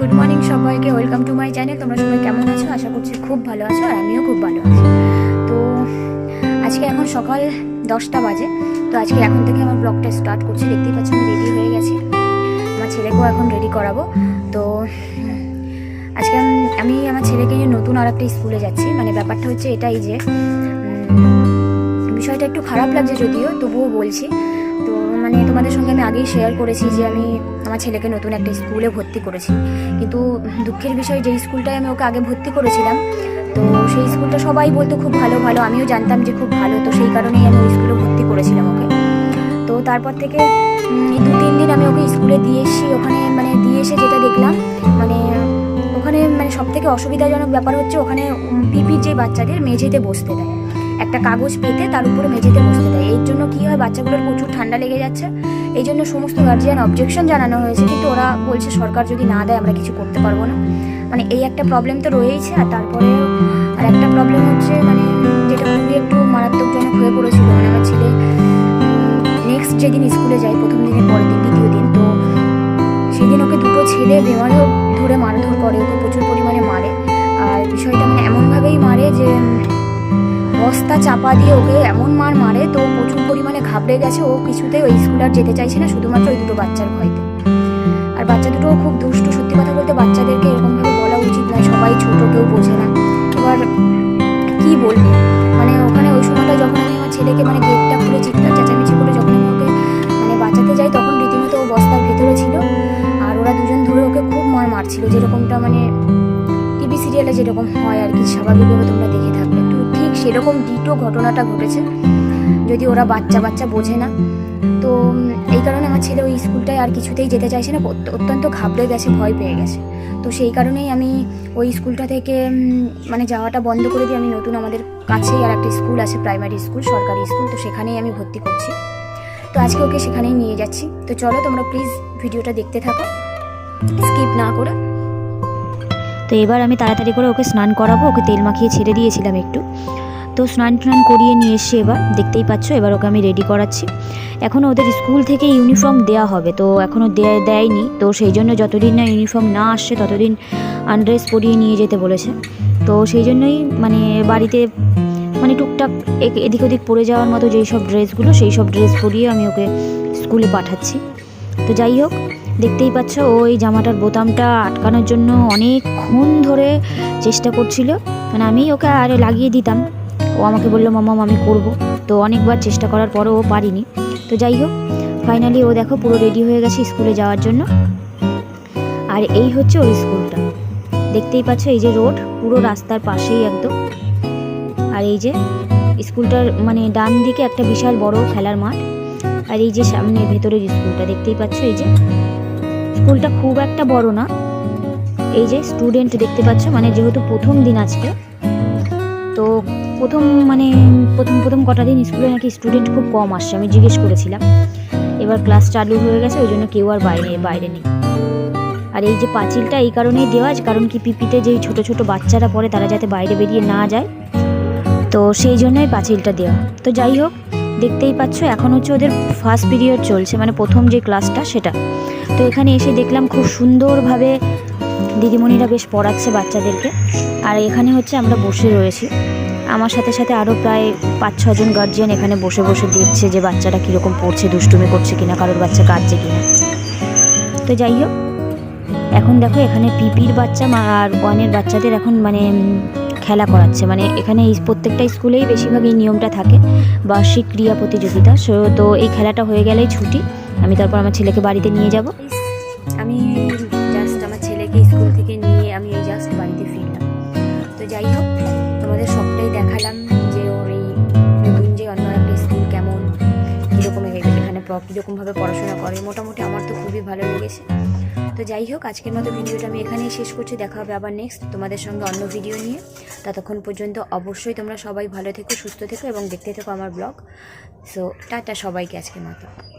Good morning সবাইকে, welcome to my channel. তোমরা সবাই কেমন আছো? আশা করছি খুব ভালো আছো আর আমিও খুব ভালো আছি। তো আজকে এখন সকাল দশটা বাজে। তো আজকে এখন থেকে আমার ব্লগটা স্টার্ট করছি। দেখতেই পাচ্ছি আমি রেডি হয়ে গেছি। আমার ছেলেকেও এখন রেডি করাবো। তো আজকে আমি- আমি আমার ছেলেকে নিয়ে নতুন আর একটা স্কুলে যাচ্ছি। মানে ব্যাপারটা হচ্ছে এটাই যে বিষয়টা একটু খারাপ লাগছে যদিও, তবুও বলছি। তো তোমাদের সঙ্গে আমি আগেই শেয়ার করেছি যে আমি আমার ছেলেকে নতুন একটা স্কুলে ভর্তি করেছি। কিন্তু দুঃখের বিষয় যে স্কুলটায় আমি ওকে আগে ভর্তি করেছিলাম, তো সেই স্কুলটা সবাই বলতো খুব ভালো ভালো। আমিও জানতাম যে খুব ভালো, তো সেই কারণেই আমি ওই স্কুলে ভর্তি করেছিলাম ওকে। তো তারপর থেকে দু তিন দিন আমি ওকে স্কুলে দিয়ে এসেছি। ওখানে মানে দিয়ে এসে যেটা দেখলাম মানে ওখানে মানে সব থেকে অসুবিধাজনক ব্যাপার হচ্ছে ওখানে পিপির যে বাচ্চাদের মেঝেতে বসতে দেয়। একটা কাগজ পেতে তার উপরে মেঝেতে বসতে দেয়। এর জন্য কি হয়? বাচ্চাগুলোর প্রচুর ঠান্ডা লেগে যাচ্ছে। এই জন্য সমস্ত গার্জিয়ান অবজেকশন জানানো হয়েছে। কিন্তু ওরা বলছে, সরকার যদি না দেয়, আমরা কিছু করতে পারব না। মানে এই একটা প্রবলেম তো রয়েইছে। আর তারপরে, আর একটা প্রবলেম হচ্ছে মানে যেটা খুবই একটু মারাত্মকজনক হয়ে পড়েছিল। মানে আমার ছেলে নেক্সট যেদিন স্কুলে যায়, প্রথম দিনের পরের দিন, দ্বিতীয় দিন, তো সেদিন ওকে দুটো ছেলে বেমারও ধরে মারধর করে। ওকে প্রচুর পরিমাণে মারে। আর বিষয়টা মানে এমনভাবেই মারে যে বস্তা চাপা দিয়ে ওকে এমন মার মারে, তো প্রচুর পরিমাণে ঘাবড়ে গেছে, ও কিছুতেই ওই স্কুল আর যেতে চাইছে না, শুধুমাত্র ওই দুটো বাচ্চার ভয়তে। আর বাচ্চা দুটো খুব দুষ্টু, সত্যি কথা বলতে বাচ্চাদেরকে এরকমভাবে বলা উচিত নয়, সবাই ছোট, কেউ বোঝে না। এবার কি বলব? মানে ওখানে ওই সময়টা যখন আমি আমার ছেলেকে মানে গেটটা খুলে চিৎকার চেঁচামেচি করে যখন আমি ওকে মানে বাঁচাতে যাই, তখন রীতিমতো ও বস্তার ভেতরে ছিল। আর ওরা দুজন ধরে ওকে খুব মার মারছিল, যেরকমটা মানে টিভি সিরিয়ালে যেরকম হয় আর কি, স্বাভাবিকভাবে তোমরা দেখে ঠিক সেরকম ডিটো ঘটনাটা ঘটেছে। যদি ওরা বাচ্চা বাচ্চা বোঝে না, তো এই কারণে আমার ছেলে ওই স্কুলটায় আর কিছুতেই যেতে চাইছে না অত্যন্ত ঘাবড়ে গেছে, ভয় পেয়ে গেছে। তো সেই কারণেই আমি ওই স্কুলটা থেকে মানে যাওয়াটা বন্ধ করে দিয়ে আমি নতুন আমাদের কাছেই আর একটা স্কুল আছে, প্রাইমারি স্কুল, সরকারি স্কুল, তো সেখানেই আমি ভর্তি করছি। তো আজকে ওকে সেখানেই নিয়ে যাচ্ছি। তো চলো তোমরা প্লিজ ভিডিওটা দেখতে থাকো স্কিপ না করে। তো এবার আমি তাড়াতাড়ি করে ওকে স্নান করাবো, ওকে তেল মাখিয়ে ছেড়ে দিয়েছিলাম একটু। তো স্নান টান করিয়ে নিয়ে এসে এবার দেখতেই পাচ্ছ, এবার ওকে আমি রেডি করাচ্ছি। এখনও ওদের স্কুল থেকে ইউনিফর্ম দেওয়া হবে, তো এখনও দেয়, দেয়নি। তো সেই জন্য যতদিন না ইউনিফর্ম না আসছে, ততদিন আনড্রেস পরিয়ে নিয়ে যেতে বলেছে। তো সেই জন্যই মানে বাড়িতে মানে টুকটাক এদিক ওদিক পরে যাওয়ার মতো যেই সব ড্রেসগুলো, সেই সব ড্রেস পরিয়ে আমি ওকে স্কুলে পাঠাচ্ছি। তো যাই হোক, দেখতেই পাচ্ছ ও এই জামাটার বোতামটা আটকানোর জন্য অনেকক্ষণ ধরে চেষ্টা করছিল। মানে আমি ওকে আরে লাগিয়ে দিতাম। ও আমাকে বলল মামাম আমি করব। তো অনেকবার চেষ্টা করার পরও ও পারিনি। তো যাই হোক ফাইনালি ও দেখো পুরো রেডি হয়ে গেছে স্কুলে যাওয়ার জন্য। আর এই হচ্ছে ওই স্কুলটা দেখতেই পাচ্ছ এই যে রোড পুরো রাস্তার পাশেই একদম। আর এই যে স্কুলটার মানে ডান দিকে একটা বিশাল বড় খেলার মাঠ। আর এই যে সামনে ভেতরের স্কুলটা দেখতেই পাচ্ছ এই যে? স্কুলটা খুব একটা বড় না। এই যে স্টুডেন্ট দেখতে পাচ্ছ মানে যেহেতু প্রথম দিন আজকে, তো প্রথম মানে প্রথম প্রথম কটা দিন স্কুলে নাকি স্টুডেন্ট খুব কম আসছে, আমি জিজ্ঞেস করেছিলাম। এবার ক্লাস চালু হয়ে গেছে, ওই জন্য কেউ আর বাইরে বাইরে নেই। আর এই যে পাঁচিলটা এই কারণেই দেওয়া আছে, কারণ কি পিপিতে যেই ছোট ছোট বাচ্চারা পড়ে, তারা যাতে বাইরে বেরিয়ে না যায়। তো সেই জন্যই পাঁচিলটা দেওয়া। তো যাই হোক, দেখতেই পাচ্ছ, এখন হচ্ছে ওদের ফার্স্ট পিরিয়ড চলছে মানে প্রথম যে ক্লাসটা সেটা। তো এখানে এসে দেখলাম খুব সুন্দরভাবে দিদিমণিরা বেশ পড়াচ্ছে বাচ্চাদেরকে। আর এখানে হচ্ছে আমরা বসে রয়েছি। আমার সাথে সাথে আরও প্রায় পাঁচ ছজন গার্জিয়ান এখানে বসে বসে দেখছে যে বাচ্চাটা কীরকম পড়ছে, দুষ্টুমি করছে কিনা, কারোর বাচ্চা কাঁদছে কিনা। তো যাই হোক, এখন দেখো এখানে পিপির বাচ্চা আর ওয়ানের বাচ্চাদের এখন মানে খেলা করাচ্ছে। মানে এখানে প্রত্যেকটা স্কুলেই বেশিরভাগ এই নিয়মটা থাকে, বার্ষিক ক্রীড়া প্রতিযোগিতা। সো, তো এই খেলাটা হয়ে গেলেই ছুটি। আমি তারপর আমার ছেলেকে বাড়িতে নিয়ে যাব। আমি প- কীরকমভাবে পড়াশোনা করে, মোটামুটি আমার তো খুবই ভালো লেগেছে। তো যাই হোক, আজকের মতো ভিডিওটা আমি এখানেই শেষ করছি, দেখা হবে আবার নেক্সট তোমাদের সঙ্গে অন্য ভিডিও নিয়ে। ততক্ষণ পর্যন্ত অবশ্যই তোমরা সবাই ভালো থেকো, সুস্থ থেকো এবং দেখতে থেকো আমার ব্লগ সো টাটা সবাইকে আজকের মতো।